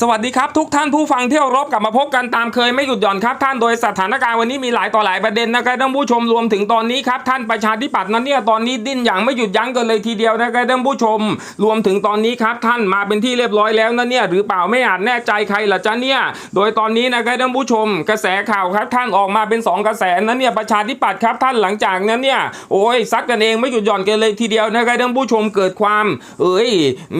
สวัสดีครับทุกท่านผู้ฟังเที่เคารพกลับมาพบกันตามเคยไม่หยุดหย่อนครับท่านโดยสถานการณ์วันนี้มีหลายต่อหลายประเด็นนะครับท่านผู้ชมรวมถึงตอนนี้ครับท่านประชาธิปัตย์นั้นเนี่ยตอนนี้ดิ้นอย่างไม่หยุดยั้งกันเลยทีเดียวนะครับท่านผู้ชม รวมถึงตอนนี้ครับท่านมาเป็นที่เรียบร้อยแล้วนะเนี่ยหรือเปล่าไม่อาจแน่ใจใครล่ะจ๊ะเนี่ยโดยตอนนี้นะครับท่านผู้ชม กระแสข่าวครับท่านออกมาเป็นสองกระแสนั้นเนี่ยประชาธิปัตย์ครับท่านหลังจากนั้นเนี่ยโอ้ยซัดกันเองไม่หยุดหย่อนกันเลยทีเดียวนะครับท่านผู้ชมเกิดความ เอ้ย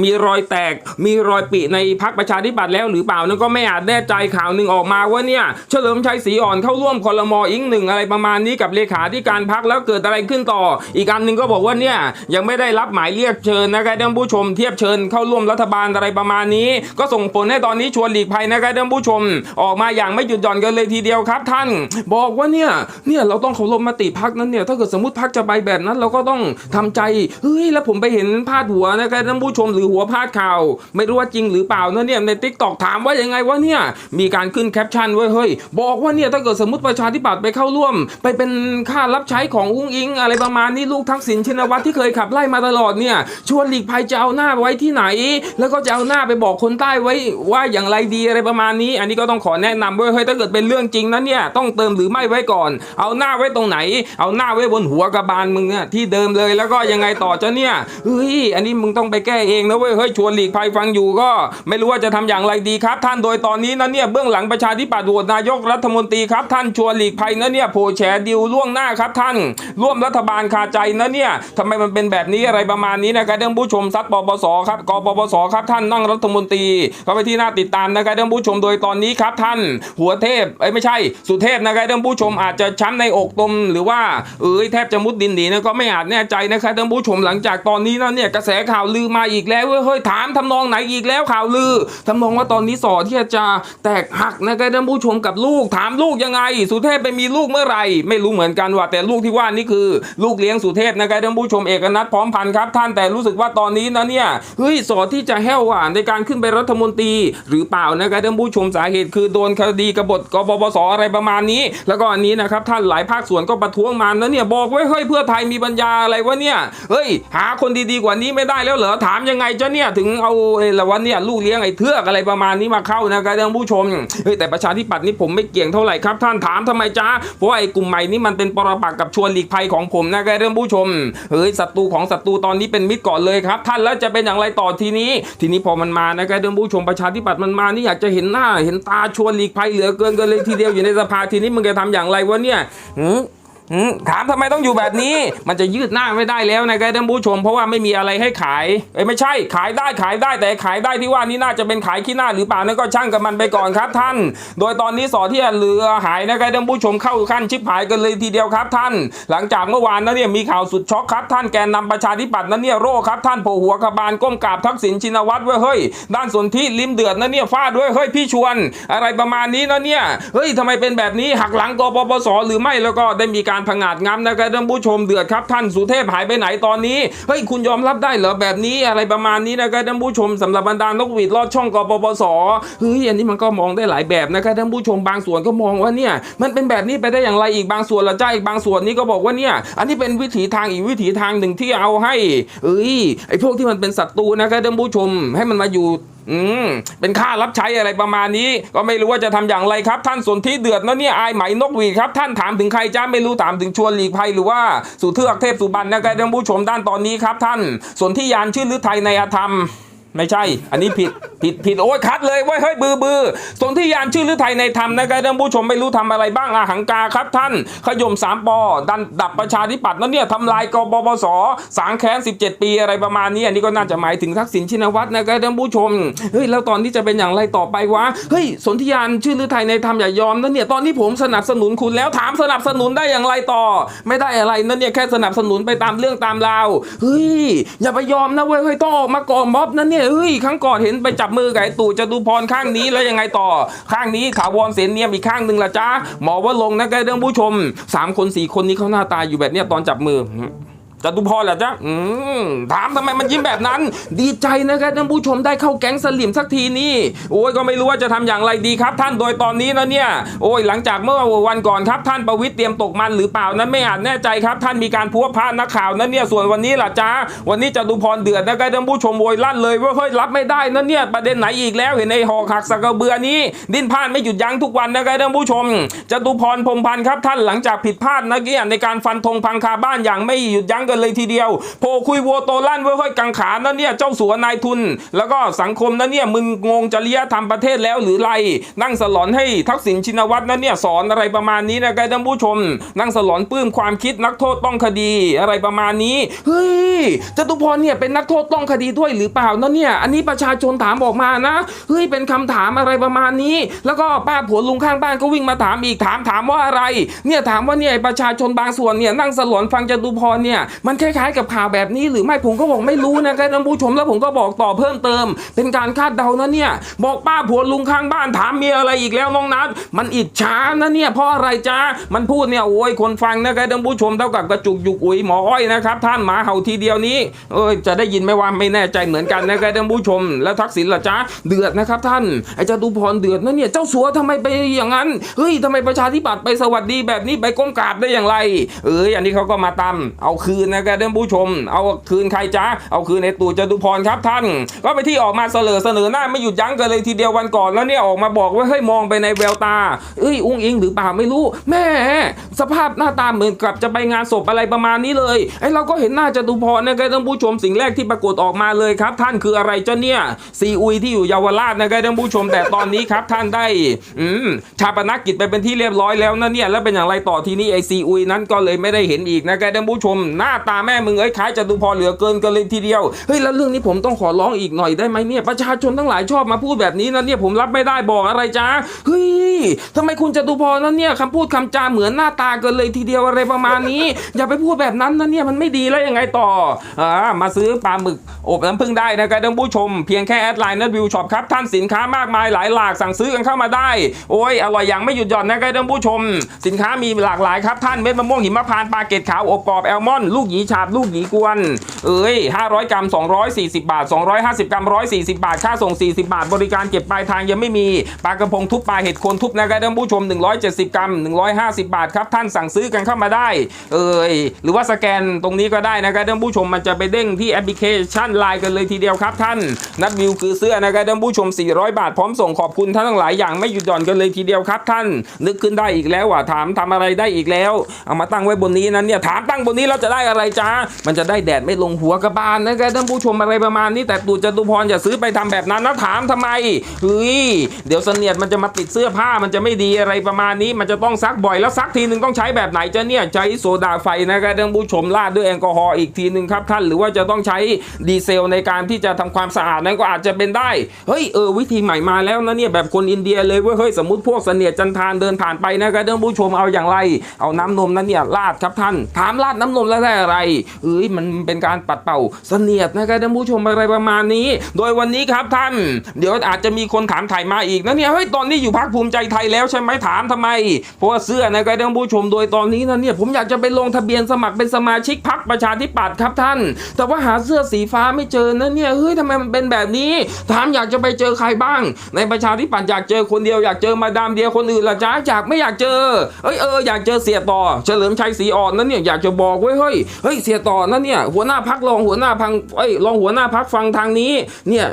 มีรอยแตกมีรอยปิในพักประชาธิปัตย์แล้วหรือเปล่านั่นก็ไม่อาจแน่ใจข่าวหนึ่งออกมาว่าเนี่ยเฉลิมชัยศรีอ่อนเข้าร่วมคอรมออิงหนึ่งอะไรประมาณนี้กับเลขาธิการพักแล้วเกิดอะไรขึ้นต่อ อีกอันหนึ่งก็บอกว่าเนี่ยยังไม่ได้รับหมายเรียกเชิญนะครับท่านผู้ชมเทียบเชิญเข้าร่วมรัฐบาลอะไรประมาณนี้ ก็ส่งผลให้ตอนนี้ชวนหลีกภัยนะครับท่านผู้ชม ออกมาอย่างไม่หยุดหย่อนกันเลยทีเดียวครับ ท่าน บอกว่าเนี่ยเนี่ยเราต้องเคารพมติพักนั้นเนี่ยถ้าเกิดสมมติพักจะไปแบบนั้น เราก็ต้องทำใจเฮ้ยแล้วผมไปเห็นพาดหัวนะครับท่านผู้ชมหรือหัวพาดข่าว ไม่รู้ว่าจริงหรือเปล่านะเนี่ยในทิกตอกถามว่ายังไงว่าเนี่ยมีการขึ้นแคปชั่นไว้เฮ้ยบอกว่าเนี่ยถ้าเกิดสมมติประชาธิปัตย์ไปเข้าร่วม ไปเป็นค่ารับใช้ของอุ้งอิง อะไรประมาณนี้ลูกทักษิณชินวัตรที่เคยขับไล่มาตลอดเนี่ยชวนหลีกภัยจะเอาหน้าไว้ที่ไหน แล้วก็จะเอาหน้าไปบอกคนใต้ไว้ว่าอย่างไรดีอะไรประมาณนี้ อันนี้ก็ต้องขอแนะนำไว้เฮ้ยถ้าเกิดเป็นเรื่องจริงนะเนี่ยต้องเติมหรือไม่ไว้ก่อน เอาหน้าไว้ตรงไหน เอาหน้าไว้บนหัวกระบาลมึงเนี่ยที่เดิมเลยแล้วก็ยังไงต่อจะเนี่ยเฮ้ยอันนี้มึงต้องไปแก้เองนะเว้ยเฮ้ยชวนหลีกภัยฟังอยู่ก็ ไม่รู้ว่าจะทำอย่างางไรดีครับ ท่านโดยตอนนี้นะเนี่ยเบื้องหลังประชาธิปัตย์โหวตนายกรัฐมนตรีครับ ท่านชวนหลีกภัยนะเนี่ยโผแฉดิวล่วงหน้าครับท่าน ร่วมรัฐบาลคาใจนะเนี่ยทำไมมันเป็นแบบนี้อะไรประมาณนี้นะครับท่านผู้ชมซัดปปสครับกปปสครับท่านนั่งรัฐมนตรีก็ไปที่หน่าติดตามนะครับท่านผู้ชมโดยตอนนี้ครับท่าน หัวเทพเอ้ยไม่ใช่ สุเทพนะครับท่านผู้ชมอาจจะช้ำในอกตมหรือว่าเอ้ยแทบจะมุดดินหนีนะก็ไม่อาจแน่ใจนะครับท่านผู้ชมหลังจากตอนนี้นะเนี่ยกระแสข่าวลือมาอีกแล้วเฮ้ยถามทำนองไหนอีกแล้วข่าวลือทำนองว่าตอนนี้สอที่จะแตกหักนะครับท่านผู้ชมกับลูกถามลูกยังไง สุเทพไปมีลูกเมื่อไหร่ ไม่รู้เหมือนกันว่าแต่ลูกที่ว่านี่คือ ลูกเลี้ยงสุเทพนะครับท่านผู้ชมเอกนัทพร้อมพันธ์ครับท่านแต่รู้สึกว่าตอนนี้นะเนี่ยเฮ้ยสอที่จะแห้วหวานในการขึ้นไปรัฐมนตรี หรือเปล่านะครับท่านผู้ชมสาเหตุคือโดนคดีกบฏกบปสอะไรประมาณนี้ แล้วก็อันนี้นะครับท่านหลายภาคส่วนก็ประท้วงมานะเนี่ยบอกไว้เฮ้ยเพื่อไทยมีปัญญาอะไรวะเนี่ยเฮ้ยหาคนดีๆกว่านี้ไม่ได้แล้วเหรอถามยังไงจะเนี่ยถึงเอาไอ้ละวันเนี่ยลูกเลี้ยงไอ้เทือกอะไรประมาณนี้มาเข้านะครับท่านผู้ชมเฮ้ยแต่ประชาธิปัตย์นี่ผมไม่เกี่ยงเท่าไหร่ครับ ท่านถามทำไมจ้าเพราะว่าไอ้กลุ่มใหม่นี่มันเป็นปรปักษ์กับชวนหลีกภัยของผมนะครับท่านผู้ชมเฮ้ยศัตรูของศัตรูตอนนี้เป็นมิตรก่อนเลยครับ ท่านแล้วจะเป็นอย่างไรต่อทีนี้ ทีนี้พอมันมานะครับท่านผู้ชมประชาธิปัตย์มันมานี่อยากจะเห็นหน้า เห็นตาชวนหลีกภัยเหลือเกินกันเลยทีเดียวอยู่ในสภาทีนี้มึงจะทำอย่างไรวะเนี่ยหื ถามทำไมต้องอยู่แบบนี้ มันจะยืดหน้าไม่ได้แล้วนะครับท่านผู้ชม เพราะว่าไม่มีอะไรให้ขายเอ้ไม่ใช่ขายได้ขายได้แต่ขายได้ที่ว่านี่น่าจะเป็นขายขี้หน้าหรือเปล่านั่นก็ช่างกับมันไปก่อนครับท่าน โดยตอนนี้สอที่เรือหายนะครับท่านผู้ชมเข้าขั้นชิบหายกันเลยทีเดียวครับท่าน หลังจากเมื่อวานนั้นเนี่ยมีข่าวสุดช็อกครับท่านแกนนำประชาธิปัตย์นั้นเนี่ยโร่ครับท่านโผหัวกระบาลก้มกราบทักษิณชินวัตรเว้ยเฮ้ยด้านสนธิริมเดือดนั้นเนี่ยฟาดด้วยเฮ้ยพี่ชวน อะไรประมาณนี้นะเนี่ยเฮ้ยทำไมเป็นแบบนี้หักหลังกปปสหรือไม่แล้วก็ได้มีการผงาดง้ำนะครับท่านผู้ชมเดือดครับท่านสุเทพหายไปไหนตอนนี้เฮ้ยคุณยอมรับได้เหรอแบบนี้อะไรประมาณนี้นะครับท่านผู้ชมสำหรับบรรดานกหวีดลอดช่องกปปสเฮ้ยอันนี้มันก็มองได้หลายแบบนะครับท่านผู้ชมบางส่วนก็มองว่าเนี่ยมันเป็นแบบนี้ไปได้อย่างไรอีกบางส่วนละจ้าอีกบางส่วนนี้ก็บอกว่าเนี่ยอันนี้เป็นวิถีทางอีกวิถีทางหนึ่งที่เอาให้เอ้ยไอ้พวกที่มันเป็นศัตรูนะครับท่านผู้ชมให้มันมาอยู่ อืมเป็นค่ารับใช้อะไรประมาณนี้ ก็ไม่รู้ว่าจะทำอย่างไรครับ ท่านสนที่เดือดนะเนี่ยอายไหมนกหวีดครับท่านถามถึงใครจ้าไม่รู้ถามถึงชวนหลีกภัยหรือว่าสุเทือกเทพสุบรรณนะครับท่านผู้ชมด้านตอนนี้ครับ ท่านสนที่ยานชื่อฤทัยในอธรรม ไม่ใช่ อันนี้ผิด ผิด ผิด โอ้ยคัดเลยเว้ยเฮ้ยบือบือสนที่ยานชื่อฤทัยในธรรมนะครับท่านผู้ชมไม่รู้ทำอะไรบ้างอาหังกาครับท่าน ขยมสามปอดันดับประชาธิปัตย์นั่นเนี่ยทำลายกบปสสางแค้น 17 ปีอะไรประมาณนี้ อันนี้ก็น่าจะหมายถึงทักษิณชินวัตรนะครับท่านผู้ชม เฮ้ยแล้วตอนนี้จะเป็นอย่างไรต่อไปวะ เฮ้ยสนธิยานชื่อฤทัยในธรรมอย่ายอมนั่นเนี่ยตอนนี้ผมสนับสนุนคุณแล้วถามสนับสนุนได้อย่างไรต่อ ไม่ได้อะไรนั่นเนี่ยแค่สนับสนุนไปตามเรื่องตามราว เฮ้ยอย่าไปยอมนะเว้ยเฮ้ยต้องออกมาก่อม็อบนั่นเนี่ยเฮ้ยครั้งก่อนเห็นไปจับมือกับไอ้ตู่จตุพรข้างนี้แล้วยังไงต่อ ข้างนี้ถาวรเสนเนียมอีกข้างหนึ่งละจ้าหมอว่าลงนะแกเรื่องผู้ชมสามคนสี่คนนี้เขาหน้าตาอยู่แบบเนี้ยตอนจับมือ จตุพรเหรอจ๊ะอืมถามทำไมมันยิ้มแบบนั้น ดีใจนะครับท่านผู้ชมได้เข้าแก๊งสลิมสักทีนี่ โอ้ยก็ไม่รู้ว่าจะทำอย่างไรดีครับ ท่านโดยตอนนี้นะเนี่ย โอ้ยหลังจากเมื่อวันก่อนครับ ท่านประวิตรเตรียมตกมันหรือเปล่านั้นไม่อาจแน่ใจครับ ท่านมีการพัวพานักข่าวนั้นเนี่ยส่วนวันนี้ล่ะจ้าวันนี้จตุพรเดือดนะครับท่านผู้ชมโวยลั่นเลยว่าเฮ้ยรับไม่ได้นะเนี่ยประเด็นไหนอีกแล้วเห็นไอ้หอกหักสกกระเบือนี้ดิ้นพลาดไม่หยุดยั้งทุกวันนะครับท่านผู้ชมจตุพรพรมพันธ์ครับท่านหลังจากผิดพลาดนะเกี้ยในการฟันธงพังคาบ้านอย่างไม่หยุดยั้งกันเลยทีเดียวโผล่คุยวัวโตลั่นไว้ค่อยกังขานะเนี่ยเจ้าสัวนายทุน แล้วก็สังคมนะเนี่ยมึนงงจริยธรรมประเทศแล้วหรือไร นั่งสลอนให้ทักษิณชินวัตรนะเนี่ยสอนอะไรประมาณนี้นะครับท่านผู้ชม นั่งสลอนปลื้มความคิดนักโทษต้องคดีอะไรประมาณนี้เฮ้ยจตุพรเนี่ยเป็นนักโทษต้องคดีด้วยหรือเปล่านะเนี่ยอันนี้ประชาชนถามออกมานะเฮ้ยเป็นคำถามอะไรประมาณนี้ แล้วก็ป้าผัวลุงข้างบ้านก็วิ่งมาถามอีกถามถามว่าอะไร เนี่ยถามว่าเนี่ยประชาชนบางส่วนเนี่ยนั่งสลอนฟังจตุพรเนี่ยมันคล้ายๆกับข่าวแบบนี้หรือไม่ผมก็บอกไม่รู้นะครับท่านผู้ชมแล้วผมก็บอกต่อเพิ่มเติม เป็นการคาดเดานะเนี่ย บอกป้าผัวลุงข้างบ้านถามเมียอะไรอีกแล้วน้องนัทมันอิจฉานะเนี่ยเพราะอะไรจ้ามันพูดเนี่ยโอ้ยคนฟังนะครับท่านผู้ชมเท่ากับกระจุกยุกอุ๋ยหมออ้อยนะครับท่านหมาเห่าทีเดียวนี้เอ้ยจะได้ยินไหมว่าไม่แน่ใจเหมือนกันนะครับท่านผู้ชม แล้วทักษิณล่ะจ้าเดือดนะครับท่านไอ้จตุพรเดือดนะเนี่ยเจ้าสัวทำไมไปอย่างนั้นเฮ้ยทำไมประชาธิปัตย์ไปสวัสดีแบบนี้ไปก้มกราบได้อย่างไร เอ้ยอันนี้เขาก็มาตามเอาคืนนะครับท่านผู้ชม เอาคืนใครจ้าเอาคืนในตู่จตุพรครับท่าน ก็ไปที่ออกมาเสนอเสนอหน้าไม่หยุดยั้งกันเลยทีเดียววันก่อนแล้วเนี่ยออกมาบอกว่าเฮ้ยมองไปในแววตา เอ้ยอุ้งอิงหรือเปล่าไม่รู้ แม่สภาพหน้าตาเหมือนกับจะไปงานศพอะไรประมาณนี้เลยไอ้เราก็เห็นหน้าจตุพรนะครับท่านผู้ชมสิ่งแรกที่ปรากฏออกมาเลยครับ ท่านคืออะไรเจ้าเนี่ยซีอุยที่อยู่เยาวราชนะครับท่านผู้ชมแต่ตอนนี้ครับท่านได้อืมชาปนกิจไปเป็นที่เรียบร้อยแล้วนะเนี่ยแล้วเป็นอย่างไรต่อทีนี้ไอซีอุยนั้นก็เลยไม่ได้เห็นอีกนะครับท่านผู้ชมหน้าตาแม่มึงเอ้ยคล้ายจตุพรเหลือเกินกันเลยทีเดียวเฮ้ยแล้วเรื่องนี้ผมต้องขอร้องอีกหน่อยได้ไหมเนี่ยประชาชนทั้งหลายชอบมาพูดแบบนี้นะเนี่ยผมรับไม่ได้บอกอะไรจ้าเฮ้ยทำไมคุณจตุพรนั้นเนี่ยคำพูดคำจาเหมือนหน้าตาเกินเลยทีเดียวอะไรประมาณนี้ อย่าไปพูดแบบนั้นนะเนี่ยมันไม่ดีแล้วยังไงต่ออ่ามาซื้อปลาหมึกอบน้ำผึ้งได้นะครับท่านผู้ชม เพียงแค่แอดไลน์นัดวิวช็อปครับท่านสินค้ามากมายหลายหลากสั่งซื้อกันเข้ามาได้ โอ้ยอร่อยอย่างไม่หยุดหย่อนนะครับท่านผู้ชม สินค้ามีหลากหลายครับท่านเม็ดมะม่วงหิมพานต์ปลาเกตขาวอบกรอบแอลมอนลูกหยีฉาบลูกหยีกวน เอ้ย500 กรัม 240 บาท 250 กรัม 140 บาท ค่าส่ง 40 บาท บริการเก็บปลายทางยังไม่มีปลากระพงทุบปลาเห็ดโคนทุบนะครับท่านผู้ชม 170 กรัม 150 บาทครับท่านสั่งซื้อกันเข้ามาได้ เอ้ยหรือว่าสแกนตรงนี้ก็ได้นะครับท่านผู้ชมมันจะไปเด้งที่แอปพลิเคชันไลน์กันเลยทีเดียวครับท่านนัดวิวคือเสื้อนะครับท่านผู้ชม 400 บาทพร้อมส่งขอบคุณท่านทั้งหลายอย่างไม่หยุดหย่อนกันเลยทีเดียวครับท่าน นึกขึ้นได้อีกแล้วว่ะถามทำอะไรได้อีกแล้ว เอามาตั้งไว้บนนี้นั้นเนี่ยถามตั้งบนนี้เราจะได้อะไรจ้ามันจะได้แดดไม่ลงหัวกระบาลนะครับท่านผู้ชมอะไรประมาณนี้แต่ตู่จตุพรอย่าซื้อไปทำแบบนั้นนะถามทำไมเฮ้ยเดี๋ยวเสนียดมันจะมาติดเสื้อผ้ามันจะไม่ดีอะไรประมาณนี้ มันจะต้องซักบ่อยแล้วซักทีหนึ่งต้องใช้แบบไหนจะเนี่ยใช้โซดาไฟนะครับท่านผู้ชมราดด้วยแอลกอฮอล์อีกทีหนึ่งครับท่านหรือว่าจะต้องใช้ดีเซลในการที่จะทำความสะอาดนั้นก็อาจจะเป็นได้เฮ้ยเออวิธีใหม่มาแล้วนะเนี่ยแบบคนอินเดียเลยเว้ยเฮ้ยสมมติพวกเสนียดจันทานเดินผ่านไปนะครับท่านผู้ชมเอาอย่างไร เอาน้ำนมนั้นเนี่ยราดครับท่านถามราดน้ำนมแล้วได้อะไรเอ้ยมันเป็นการปัดเป่าเสนียดนะครับท่านผู้ชมอะไรประมาณนี้ โดยวันนี้ครับท่าน เดี๋ยวอาจจะมีคนถามถ่ายมาอีกนะเนี่ยเฮ้ยตอนนี้อยู่พักภูมิใจไทยแล้วใช่ไหมถามทำไม เพราะว่าเสื้อนะครับท่านผู้ชมโดยตอนนี้นะเนี่ยผมอยากจะไปลงทะเบียนสมัครเป็นสมาชิกพักประชาธิปัตย์ครับท่าน แต่ว่าหาเสื้อสีฟ้าไม่เจอนะเนี่ยเฮ้ยทำไมมันเป็นแบบนี้ ถามอยากจะไปเจอใครบ้าง ในประชาธิปัตย์อยากเจอคนเดียวอยากเจอมาดามเดียคนอื่นละจ้าอยากไม่อยากเจอเอ้ยเอออยากเจอเสียต่อ เฉลิมชัยศรีอ่อนนั่นเนี่ยอยากจะบอกเว้ยเฮ้ยเฮ้ยเสียต่อนะเนี่ยหัวหน้าพักรองหัวหน้าพังเอ้ยรองหัวหน้าพักฟังทางนี้เนี่ย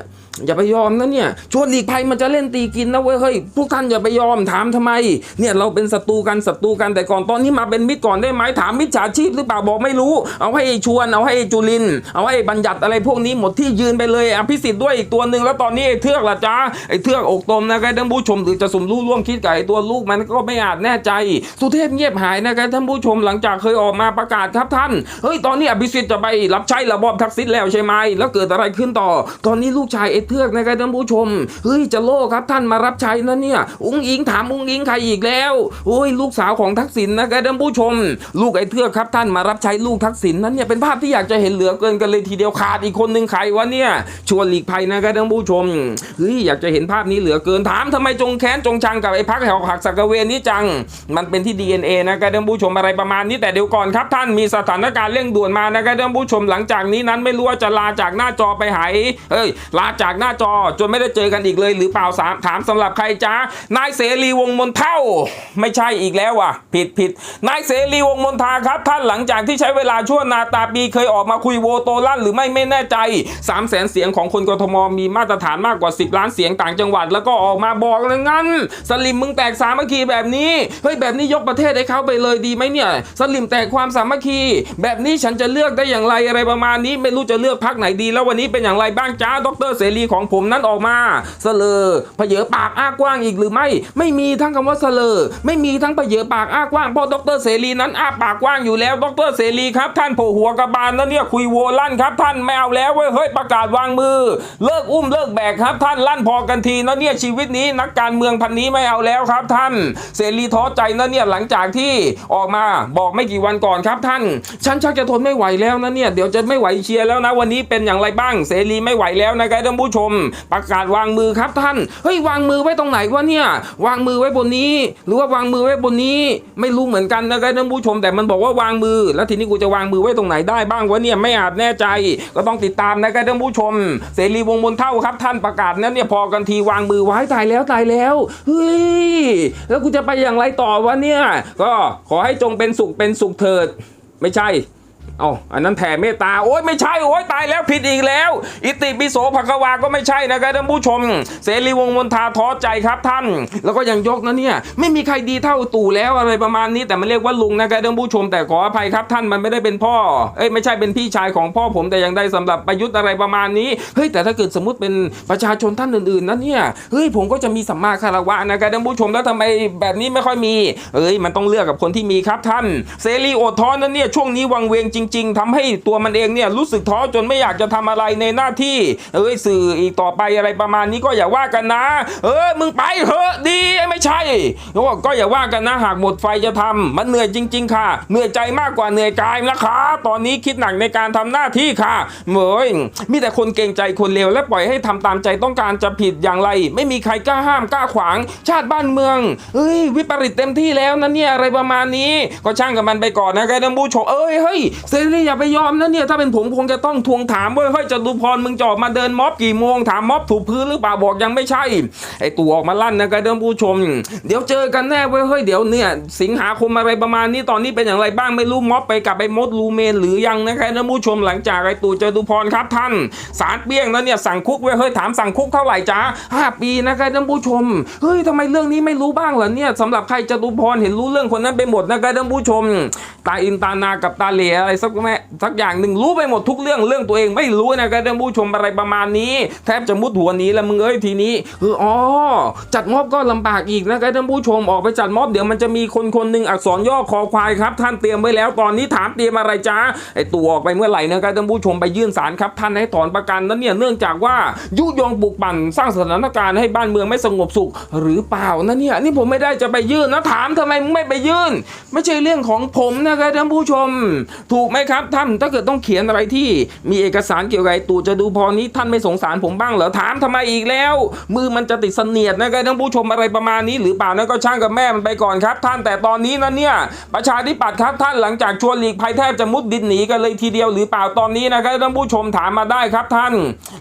อย่าไปยอมนะเนี่ยชวนหลีกภัยมันจะเล่นตีกินนะเว้ยเฮ้ยพวกท่านอย่าไปยอมถามทำไม เนี่ยเราเป็นศัตรูกันศัตรูกันแต่ก่อนตอนนี้มาเป็นมิตรก่อนได้ไหมถามมิจฉาชีพหรือเปล่าบอกไม่รู้ เอาให้ชวนเอาให้จุลิน เอาให้บัญญัติอะไรพวกนี้หมดที่ยืนไปเลยอภิสิทธิ์ด้วยอีกตัวหนึ่งแล้วตอนนี้ไอ้เทือกละจ้าไอ้เทือกอกตมนะครับท่านผู้ชมหรือจะสมรู้ร่วมคิดกับไอ้ตัวลูกมันก็ไม่อาจแน่ใจ สุเทพเงียบหายนะครับท่านผู้ชมหลังจากเคยออกมาประกาศครับท่านเฮ้ยตอนนี้อภิสิทธิ์จะไปรับใช้ระบอบทักษิณแล้วใช่ไหมแล้วเกิดอะไรขึ้นต่อ ตอนนี้ลูกชายไอ้เทือกนะครับท่านผู้ชมเฮ้ยจะโลครับท่านมารับใช้นะเนี่ย อุ้งอิงถามอุ้งอิงใครอีกแล้วโอ้ยลูกสาวของทักษิณนะครับท่านผู้ชม ลูกไอ้เทือกครับท่านมารับใช้ลูกทักษิณนั้นเนี่ยเป็นภาพที่อยากจะเห็นเหลือเกินกันเลยทีเดียวขาดอีกคนหนึ่งใครวะเนี่ยชวนหลีกภัยนะครับท่านผู้ชมเฮ้ยอยากจะเห็นภาพนี้เหลือเกินถามทำไมจงแค้นจงชังกับไอ้พักแถวหักสักเวนนี้จัง มันเป็นที่ DNA นะครับท่านผู้ชมอะไรประมาณนี้แต่เดี๋ยวก่อนครับท่านมีสถานการณ์เร่งด่วนมานะครับท่านผู้ชมหลังจากนี้นั้นไม่รู้ว่าจะลาจากหน้าจอไปหายเอ้ยลาจากหน้าจอจนไม่ได้เจอกันอีกเลย หรือเปล่าสามถามสำหรับใครจ้านายเสรีวงมนเท่า ไม่ใช่อีกแล้วว่ะ ผิดผิดนายเสรีวงมนทาครับ ท่านหลังจากที่ใช้เวลาชั่วนาตาปีเคยออกมาคุยโวโตลั่นหรือไม่ไม่แน่ใจ3 0 0แสนเสียงของคนกทมมีมาตรฐานมากกว่า 10 ล้านเสียงต่างจังหวัด แล้วก็ออกมาบอกเลยงั้น สลิมมึงแตกสามัคคีแบบนี้เฮ้ยแบบนี้ยกประเทศให้เขาไปเลยดีไหมเนี่ยสลิมแตกความสามัคคี แบบนี้ฉันจะเลือกได้อย่างไรอะไรประมาณนี้ ไม่รู้จะเลือกพักไหนดี แล้ววันนี้เป็นอย่างไรบ้างจ้าดรเสรีของผมนั้นออกมาเสลอเพเยอปากอ้ากว้างอีกหรือไม่ ไม่มีทั้งคำว่าเสลอไม่มีทั้งเพเยอปากอ้ากว้างเพราะดรเสรีนั้นอ้าปากกว้างอยู่แล้วดรเสรีครับ ท่านโผหัวกระบาลแล้วเนี่ยคุยโวลั่นครับ ท่านไม่เอาแล้วเว้ยเฮ้ยประกาศวางมือ เลิกอุ้มเลิกแบกครับ ท่านลั่นพอกันทีนะเนี่ยชีวิตนี้นักการเมืองพันนี้ไม่เอาแล้วครับ ท่าน เสรีท้อใจนะเนี่ยหลังจากที่ออกมาบอกไม่กี่วันก่อนครับท่าน ฉันชักจะทนไม่ไหวแล้วนะเนี่ยเดี๋ยวจะไม่ไหวเชียร์แล้วนะวันนี้เป็นอย่างไรบ้าง เสรีไม่ไหวแล้วนะครับท่านผู้ชม ประกาศวางมือครับท่าน เฮ้ย วางมือไว้ตรงไหนวะเนี่ย วางมือไว้บนนี้ หรือว่าวางมือไว้บนนี้ ไม่รู้เหมือนกันนะครับท่านผู้ชม แต่มันบอกว่าวางมือ แล้วทีนี้กูจะวางมือไว้ตรงไหนได้บ้างวะเนี่ยไม่อาจแน่ใจ ก็ต้องติดตามนะครับท่านผู้ชม เสรีวงศ์มนเท่าครับท่านประกาศนั้นเนี่ยพอกันทีวางมือไว้ตายแล้วตายแล้วเฮ้ยแล้วกูจะไปอย่างไรต่อวะเนี่ย ก็ขอให้จงเป็นสุขเป็นสุขเถิด ไม่ใช่ อ๋ออันนั้นแผ่เมตตาโอ้ยไม่ใช่โอ้ยตายแล้วผิดอีกแล้ว อิติปิโสภควาก็ไม่ใช่นะครับท่านผู้ชม เสรีวงมนทาท้อใจครับท่าน แล้วก็ยังยกนะเนี่ยไม่มีใครดีเท่าตู่แล้วอะไรประมาณนี้แต่มันเรียกว่าลุงนะครับท่านผู้ชมแต่ขออภัยครับท่านมันไม่ได้เป็นพ่อเอ้ยไม่ใช่เป็นพี่ชายของพ่อผมแต่ยังได้สำหรับประยุทธ์อะไรประมาณนี้เฮ้ยแต่ถ้าเกิดสมมติเป็นประชาชนท่านอื่นๆนะเนี่ยเฮ้ยผมก็จะมีสัมมาคารวะนะครับท่านผู้ชมแล้วทำไมแบบนี้ไม่ค่อยมีเอ้ยมันต้องเลือกกับคนที่มีครับท่าน เสรีอดท้อนั้นเนี่ยช่วงนี้วังเวงจริงๆทำให้ตัวมันเองเนี่ยรู้สึกท้อจนไม่อยากจะทำอะไรในหน้าที่ เอ้ยสื่ออีกต่อไปอะไรประมาณนี้ก็อย่าว่ากันนะ เออมึงไปเถอะดีไม่ใช่แล้วก็อย่าว่ากันนะหากหมดไฟจะทำมันเหนื่อยจริง ๆ ค่ะ เหนื่อยใจมากกว่าเหนื่อยกายนะคะ ตอนนี้คิดหนักในการทำหน้าที่ค่ะเหมยมีแต่คนเกรงใจคนเลวและปล่อยให้ทำตามใจต้องการจะผิดอย่างไร ไม่มีใครกล้าห้ามกล้าขวาง ชาติบ้านเมืองเฮ้ยวิปริตเต็มที่แล้วนะเนี่ยอะไรประมาณนี้ ก็ช่างกับมันไปก่อนนะครับท่านผู้ชมเอ้ยเฮ้ยเซรีอย่าไปยอมนะเนี่ยถ้าเป็นผมคงจะต้องทวงถามเว้ยเฮ้ยจตุพรมึงจออกมาเดินม็อบกี่โมงถามม็อบถูกพื้นหรือเปล่าบอกยังไม่ใช่ไอตัวออกมาลั่นนะครับท่านผู้ชม เดี๋ยวเจอกันแน่เว้ยเฮ้ยเดี๋ยวเนี่ย สิงหาคมอะไรประมาณนี้ตอนนี้เป็นอย่างไรบ้างไม่รู้ม็อบไปกับไอ้มดลูเมนหรือยังนะครับท่านผู้ชมหลังจากไอ้ตู่จตุพรครับท่านสารเปี้ยงแล้วเนี่ยสั่งคุกเว้ยเฮ้ยถามสั่งคุกเท่าไหร่จ้าห้าปีนะครับท่านผู้ชมเฮ้ยทำไมเรื่องนี้ไม่รู้บ้างเหรอเนี่ยสำหรับใครจตุพรเห็นรู้เรื่องคนนั้นไปหมดนะครับท่านผู้ชม ตาอินตานากับตาเหลอะไรสักแม่สักอย่างหนึ่งรู้ไปหมดทุกเรื่องเรื่องตัวเองไม่รู้นะครับท่านผู้ชมอะไรประมาณนี้ แทบจะมุดหัวนี้แล้วมึงเอ้ยทีนี้เอออ๋อจัดมอบก็ลำบากอีกนะครับท่านผู้ชมออกไปจัดมอบเดี๋ยวมันจะมีคนคนหนึ่งอักษรย่อคอควายครับ ท่านเตรียมไว้แล้วตอนนี้ถามเตรียมอะไรจ้าไอตัวออกไปเมื่อไหร่นะครับท่านผู้ชมไปยื่นศาลครับ ท่านให้ถอนประกันนั้นเนี่ยเนื่องจากว่ายุยงปลุกปั่นสร้างสถานการณ์ให้บ้านเมืองไม่สงบสุข หรือเปล่านะเนี่ยนี่ผมไม่ได้จะไปยื่นนะถามทำไมมึงไม่ไปยื่น ไม่ใช่เรื่องของผมนะครับท่านผู้ชม ถูกไหมครับท่านถ้าเกิดต้องเขียนอะไรที่มีเอกสารเกี่ยวกับไอ้ตู่จะดูพอนี้ท่านไม่สงสารผมบ้างเหรอถามทำไมอีกแล้ว มือมันจะติดเสนียดนะครับท่านผู้ชมอะไรประมาณนี้หรือเปล่านั่นก็ช่างกับแม่มันไปก่อนครับ ท่านแต่ตอนนี้นะเนี่ยประชาธิปัตย์ครับท่านหลังจากชวนหลีกภัยแทบจะมุดดินหนีกันเลยทีเดียวหรือเปล่าตอนนี้นะครับท่านผู้ชมถามมาได้ครับท่าน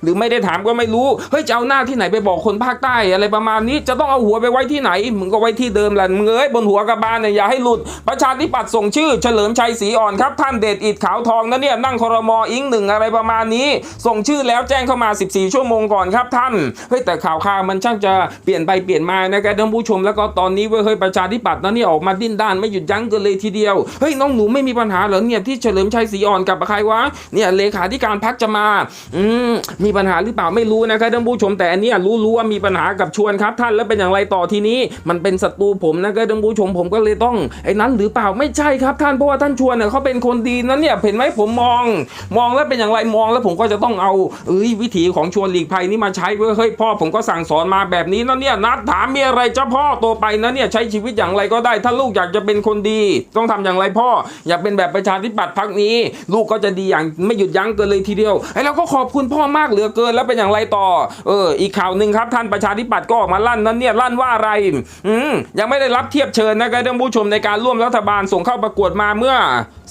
หรือไม่ได้ถามก็ไม่รู้เฮ้ยจะเอาหน้าที่ไหนไปบอกคนภาคใต้อะไรประมาณนี้จะต้องเอาหัวไปไว้ที่ไหนมึงก็ไว้ที่เดิมแหละมึงเอ้ยบนหัวกระบาลเนี่ยอย่าให้หลุดประชาธิปัตย์ส่งชื่อ เฉลิมชัยศรีอ่อนครับท่านเดชอิดขาวทองนะเนี่ยนั่งคอรมออิงหนึ่งอะไรประมาณนี้ ส่งชื่อแล้วแจ้งเข้ามา 14 ชั่วโมงก่อนครับท่านเฮ้ยแต่ข่าวข่าวมันช่างจะเปลี่ยนไปเปลี่ยนมานะครับท่านผู้ชมแล้วก็ตอนนี้เว้ยเฮ้ยประชาธิปัตย์นะเนี่ยออกมาดิ้นด้านไม่หยุดยั้งกันเลยทีเดียวเฮ้ยน้องหนูไม่มีปัญหาเหรอเนี่ยที่เฉลิมชัยศรีอ่อนกับใครวะเนี่ยเลขาธิการพักจะมาอืมมีปัญหาหรือเปล่าไม่รู้นะครับท่านผู้ชมแต่อันนี้รู้รู้ว่ามีปัญหากับชวนครับท่านแล้วเป็นอย่างไรต่อทีนี้ มันเป็นศัตรูผมนะครับท่านผู้ชมผมก็เลยต้องไอ้นั้นหรือเปล่าไม่ใช่ครับท่านเพราะว่าท่านชวนเนี่ยเขาเป็นคนดีนะนั้นเนี่ยเห็นไหมผมมอง มองแล้วเป็นอย่างไรมองแล้วผมก็จะต้องเอาเอ้ยวิถีของชวนหลีกภัยนี่มาใช้เว้ยเฮ้ยพ่อผมก็สั่งสอนมาแบบนี้นะเนี่ยนัดถามมีอะไรเจ้าพ่อโตไปนะเนี่ยใช้ชีวิตอย่างไรก็ได้ ถ้าลูกอยากจะเป็นคนดี ต้องทำอย่างไรพ่อ อยากเป็นแบบประชาธิปัตย์พักนี้ ลูกก็จะดีอย่างไม่หยุดยั้งเกินเลยทีเดียวไอ้เราก็ขอบคุณพ่อมากเหลือเกินแล้วเป็นอย่างไรต่อ เออ อีกข่าวหนึ่งครับท่านประชาธิปัตย์ก็ออกมาลั่นนั้นเนี่ยลั่นว่าอะไรอืมยังไม่ได้รับเทียบเชิญนะครับท่านผู้ชมในการร่วมรัฐบาลส่งเข้าประกวดมาเมื่อ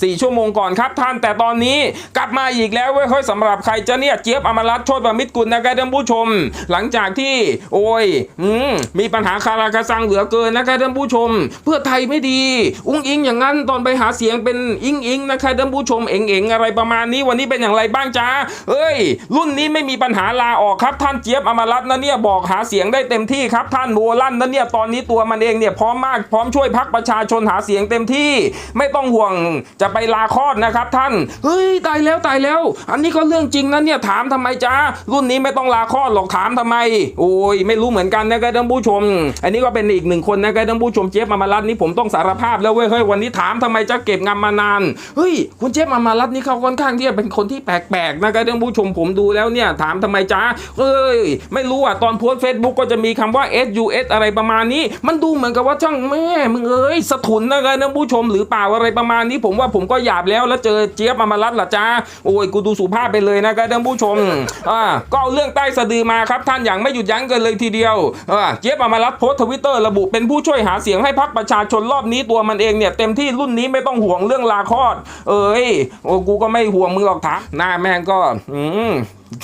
4 ชั่วโมงก่อนครับท่านแต่ตอนนี้กลับมาอีกแล้วเว้ยเฮ้ยสำหรับใครจะเนี่ยเจี๊ยบอมรัตโชติประมิตรกุลนะครับท่านผู้ชม หลังจากที่โอ้ยอืมมีปัญหาคาราคาซังเหลือเกินนะครับท่านผู้ชม เพื่อไทยไม่ดี อุ้งอิงอย่างนั้นตอนไปหาเสียงเป็นอิงอิงนะครับท่านผู้ชมเอ๋งเอ๋งอะไรประมาณนี้วันนี้เป็นอย่างไรบ้างจ้าเอ้ย รุ่นนี้ไม่มีปัญหาลาออกครับท่านเจี๊ยบอมรัตน์นะเนี่ยบอกหาเสียงได้เต็มที่ครับท่านโวลั่นนะเนี่ยตอนนี้ตัวมันเองเนี่ยพร้อมมากพร้อมช่วยพักประชาชนหาเสียงเต็มที่ ไม่ต้องห่วงจะไปลาคลอดนะครับท่าน เฮ้ยตายแล้วตายแล้ว อันนี้ก็เรื่องจริงนะเนี่ยถามทำไมจ้ารุ่นนี้ไม่ต้องลาคลอดหรอกถามทำไม โอ้ยไม่รู้เหมือนกันนะครับท่านผู้ชม อันนี้ก็เป็นอีกหนึ่งคนนะครับท่านผู้ชมเจี๊ยบอมรัตน์นี่ผมต้องสารภาพแล้วเว้ยเฮ้ยวันนี้ถามทำไมจะเก็บงำมานานเฮ้ยคุณเจี๊ยบอมรัตน์นี่เขาค่อนข้างที่จะเป็นคนที่แปลกๆนะครับท่านผู้ชมผมดูแล้วเนี่ยถามทำไมจ้าเอ้ยไม่รู้อะตอนโพสเฟซบุ๊กก็จะมีคำว่า SUS อะไรประมาณนี้ มันดูเหมือนกับว่าช่างแม่มึงเอ้ยสะทุนนะครับท่านผู้ชมหรือเปล่าอะไรประมาณนี้ผมว่าผมก็หยาบแล้วแล้วเจอเจี๊ยบอมารัดล่ะจ้าโอ้ยกูดูสุภาพไปเลยนะครับท่านผู้ชมอ่าก็เอาเรื่องใต้สะดือมาครับท่านอย่างไม่หยุดยั้งกันเลยทีเดียวอ่าเจี๊ยบอมารัดโพสทวิตเตอร์ระบุเป็นผู้ช่วยหาเสียงให้พรรคประชาชนรอบนี้ตัวมันเองเนี่ยเต็มที่รุ่นนี้ไม่ต้องห่วงเรื่องลาคลอด เอ้ยโอ้กูก็ไม่ห่วงมึงหรอกถามหน้าแม่งก็ อืม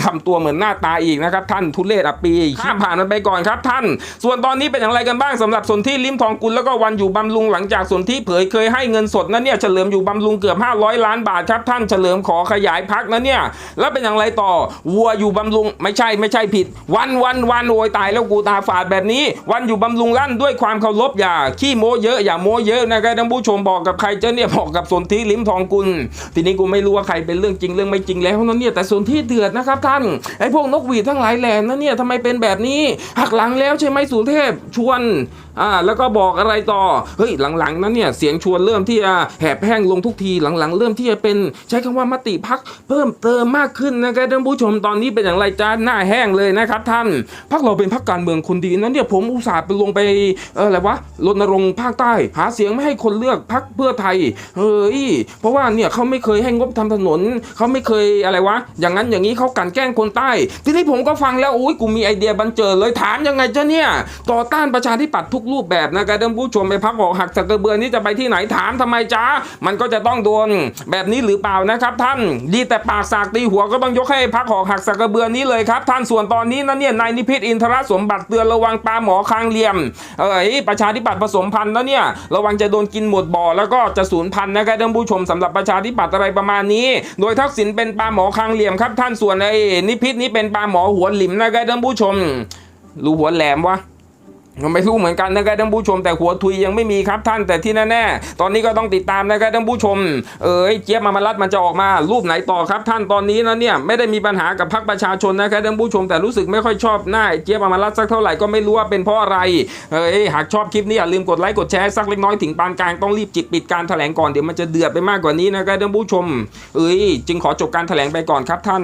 ทำตัวเหมือนหน้าตาอีกนะครับท่านทุเลศอัปปีข้ามผ่านมันไปก่อนครับท่าน ส่วนตอนนี้เป็นอย่างไรกันบ้างสำหรับสนที่ลิมทองกุลแล้วก็วันอยู่บำรุงหลังจากสนที่เผยเคยให้เงินสดนั้นเนี่ยเฉลิมอยู่บำรุงเกือบ 500 ล้านบาทครับท่านเฉลิมขอขยายพักนะเนี่ยแล้วเป็นอย่างไรต่อวัวอยู่บำรุงไม่ใช่ไม่ใช่ผิด วันวันวันโอยตายแล้วกูตาฝาดแบบนี้ วันอยู่บำรุงลั่นด้วยความเคารพอย่าขี้โม้เยอะอย่าโม้เยอะนะครับท่านผู้ชมบอกกับใครเจ้าเนี่ยบอกกับสนที่ลิมทองกุล ทีนี้กูไม่รู้ว่าใครเป็นเรื่องจริงเรื่องไม่จริงแล้วนะเนี่ยแต่สนที่เดือดนะครับท่านไอ้พวกนกหวีดทั้งหลายแหล่นะเนี่ยทำไมเป็นแบบนี้หักหลังแล้วใช่ไหมสุเทพชวนอ่าแล้วก็บอกอะไรต่อเฮ้ยหลังๆนั้นเนี่ยเสียงชวนเริ่มที่จะแหบแห้งลงทุกทีหลังๆ เริ่มที่จะเป็นใช้คำว่ามติพักเพิ่มเติมมากขึ้นนะครับท่านผู้ชมตอนนี้เป็นอย่างไรจ้าหน้าแห้งเลยนะครับท่านพักเราเป็นพักการเมืองคนดีนั้นเนี่ยผมอุตส่าห์ไปลงไปเอออะไรวะรณรงค์ภาคใต้ หาเสียงไม่ให้คนเลือกพักเพื่อไทยเฮ้ยเพราะว่าเนี่ยเขาไม่เคยให้งบทำถนนเขาไม่เคยอะไรวะ อย่างนั้นอย่างนี้เขากลันแกล้งคนใต้ ทีนี้ผมก็ฟังแล้วอุ้ยกูมีไอเดียบันเจิดเลยถามยังไงเจ้ะเนี่ย ต่อต้านประชาธิปัตย์ทุกรูปแบบนะครับท่านผู้ชมไปพักออกหักสักกระเบือนี่จะไปที่ไหนถามทำไมจ้ามันก็จะต้องโดนแบบนี้หรือเปล่านะครับ ท่านดีแต่ปากสากตีหัวก็ต้องยกให้พักออกหักสักกระเบือนี้เลยครับ ท่านส่วนตอนนี้นะเนี่ยนายนิพิษอินทรสมบัติเตือนระวังปลาหมอคางเหลี่ยมเอ้ยประชาธิปัตย์ผสมพันธุ์แล้วเนี่ยระวังจะโดนกินหมดบ่อแล้วก็จะสูญพันธุ์นะครับท่านผู้ชมสำหรับประชาธิปัตย์อะไรประมาณนี้ โดยทักษิณเป็นปลาหมอคางเหลี่ยมครับท่านส่วนอ้นิพิษนี่เป็นปลาหมอหัวหลิมนะครับท่านผู้ชมรู้หัวแหลมวะก็ไม่รู้เหมือนกันนะครับท่านผู้ชมแต่หัวทุยยังไม่มีครับท่านแต่ที่แน่ๆตอนนี้ก็ต้องติดตามนะครับท่านผู้ชม เอ้ยเจี๊ยบมามารัดมันจะออกมา รูปไหนต่อครับท่านตอนนี้นะเนี่ยไม่ได้มีปัญหากับพรรคประชาชนนะครับท่านผู้ชมแต่รู้สึกไม่ค่อยชอบหน้าเจี๊ยบมามารัดสักเท่าไหร่ก็ไม่รู้ว่าเป็นเพราะอะไรเอ้ยหากชอบคลิปนี้อย่าลืมกดไลค์กดแชร์สักเล็กน้อยถึงปานกลางต้องรีบจิกปิดการแถลงก่อนเดี๋ยวมันจะเดือดไปมากกว่านี้นะครับท่านผู้ชม เอ้ยจึงขอจบการแถลงไปก่อนครับท่าน